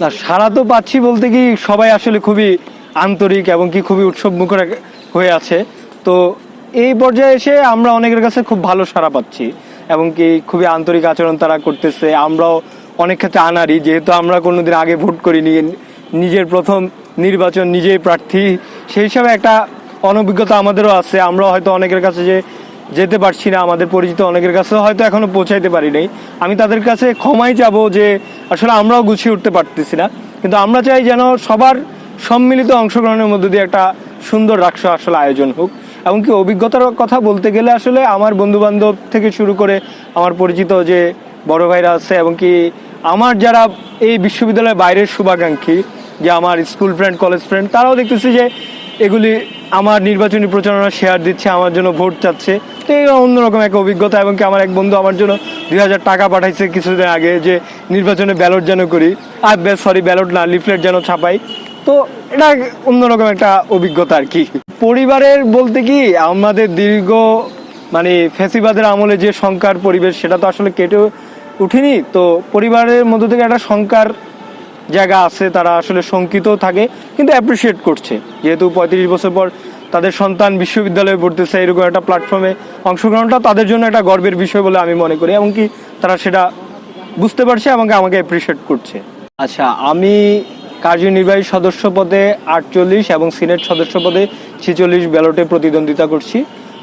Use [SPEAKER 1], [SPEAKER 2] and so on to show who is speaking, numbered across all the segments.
[SPEAKER 1] না, সারা তো পাচ্ছি বলতে কি সবাই আসলে খুবই আন্তরিক এবং কি খুবই উৎসব মুখর হয়ে আছে। তো এই পর্যায়ে এসে আমরা অনেকের কাছে খুব ভালো সারা পাচ্ছি এবং কি খুবই আন্তরিক আচরণ তারা করতেছে। আমরাও অনেক ক্ষেত্রে আনারি যেহেতু আমরা কোনোদিন আগে ভোট করিনি, নিজের প্রথম নির্বাচন নিজেই প্রার্থী, সেই হিসাবে একটা অনভিজ্ঞতা আমাদেরও আছে। আমরাও হয়তো অনেকের কাছে যে যেতে পারছি না, আমাদের পরিচিত অনেকের কাছে হয়তো এখনও পৌঁছাইতে পারি নাই। আমি তাদের কাছে ক্ষমাই যাব যে আসলে আমরাও গুছিয়ে উঠতে পারতেছি না। কিন্তু আমরা চাই যেন সবার সম্মিলিত অংশগ্রহণের মধ্যে দিয়ে একটা সুন্দর রাক্ষ আসলে আয়োজন হোক। এমনকি অভিজ্ঞতার কথা বলতে গেলে আসলে আমার বন্ধু বান্ধব থেকে শুরু করে আমার পরিচিত যে বড় ভাইরা আছে এবং কি আমার যারা এই বিশ্ববিদ্যালয়ের বাইরের শুভাকাঙ্ক্ষী, যে আমার স্কুল ফ্রেন্ড কলেজ ফ্রেন্ড তারাও দেখতেছি যে এগুলি আমার নির্বাচনী প্রচারণা শেয়ার দিচ্ছে, আমার জন্য ভোট চাচ্ছে। তো এই অন্যরকম একটা অভিজ্ঞতা এবং কি আমার এক বন্ধু আমার জন্য দুই হাজার টাকা পাঠাইছে কিছুদিন আগে যে নির্বাচনে ব্যালট যেন করি। আর সরি ব্যালট না লিফলেট যেন ছাপাই। তো এটা অন্যরকম একটা অভিজ্ঞতা আর কি। পরিবারের বলতে কি, আমাদের দীর্ঘ মানে ফেসিবাদের আমলে যে শঙ্কার পরিবেশ, সেটা তো আসলে কেটে উঠেনি। তো পরিবারের মধ্য থেকে একটা শঙ্কার জায়গা আছে, তারা আসলে শঙ্কিত থাকে, কিন্তু অ্যাপ্রিসিয়েট করছে। যেহেতু পঁয়ত্রিশ বছর পর তাদের সন্তান বিশ্ববিদ্যালয়ে পড়তেছে, এরকম একটা প্ল্যাটফর্মে অংশগ্রহণটা তাদের জন্য একটা গর্বের বিষয় বলে আমি মনে করি এমনকি তারা সেটা বুঝতে পারছে এবং আমাকে অ্যাপ্রিসিয়েট করছে। আচ্ছা আমি কার্যনির্বাহী সদস্য পদে আটচল্লিশ এবং সিনেট সদস্য পদে ছেচল্লিশ ব্যালটে প্রতিদ্বন্দ্বিতা করছি।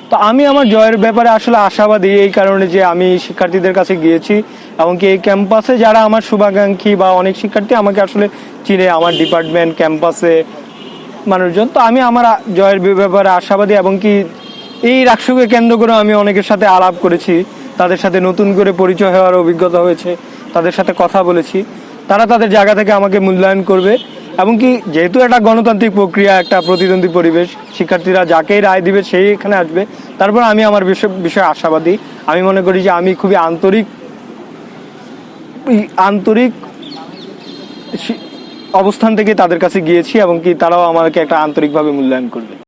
[SPEAKER 1] তো আমি আমার জয়ের ব্যাপারে আসলে আশাবাদী এই কারণে যে আমি শিক্ষার্থীদের কাছে গিয়েছি এমনকি এই ক্যাম্পাসে যারা আমার শুভাকাঙ্ক্ষী বা অনেক শিক্ষার্থী আমাকে আসলে চিনে আমার ডিপার্টমেন্ট, ক্যাম্পাসে মানুষজন। তো আমি আমার জয়ের ব্যাপারে আশাবাদী এবং কি এই রাষ্ট্রকে কেন্দ্র করে আমি অনেকের সাথে আলাপ করেছি। তাদের সাথে নতুন করে পরিচয় হওয়ার অভিজ্ঞতা হয়েছে। তাদের সাথে কথা বলেছি। তারা তাদের জায়গা থেকে আমাকে মূল্যায়ন করবে। এবং কি যেহেতু একটা গণতান্ত্রিক প্রক্রিয়া, একটা প্রতিদ্বন্দ্বী পরিবেশ, শিক্ষার্থীরা যাকেই রায় দিবে সেই এখানে আসবে। তারপর আমি আমার বিষয়, বিষয়ে আশাবাদী। আমি মনে করি যে আমি খুবই আন্তরিক আন্তরিক অবস্থান থেকে তাদের কাছে গিয়েছি এবং কি তারাও আমাকে একটা আন্তরিকভাবে মূল্যায়ন করবে।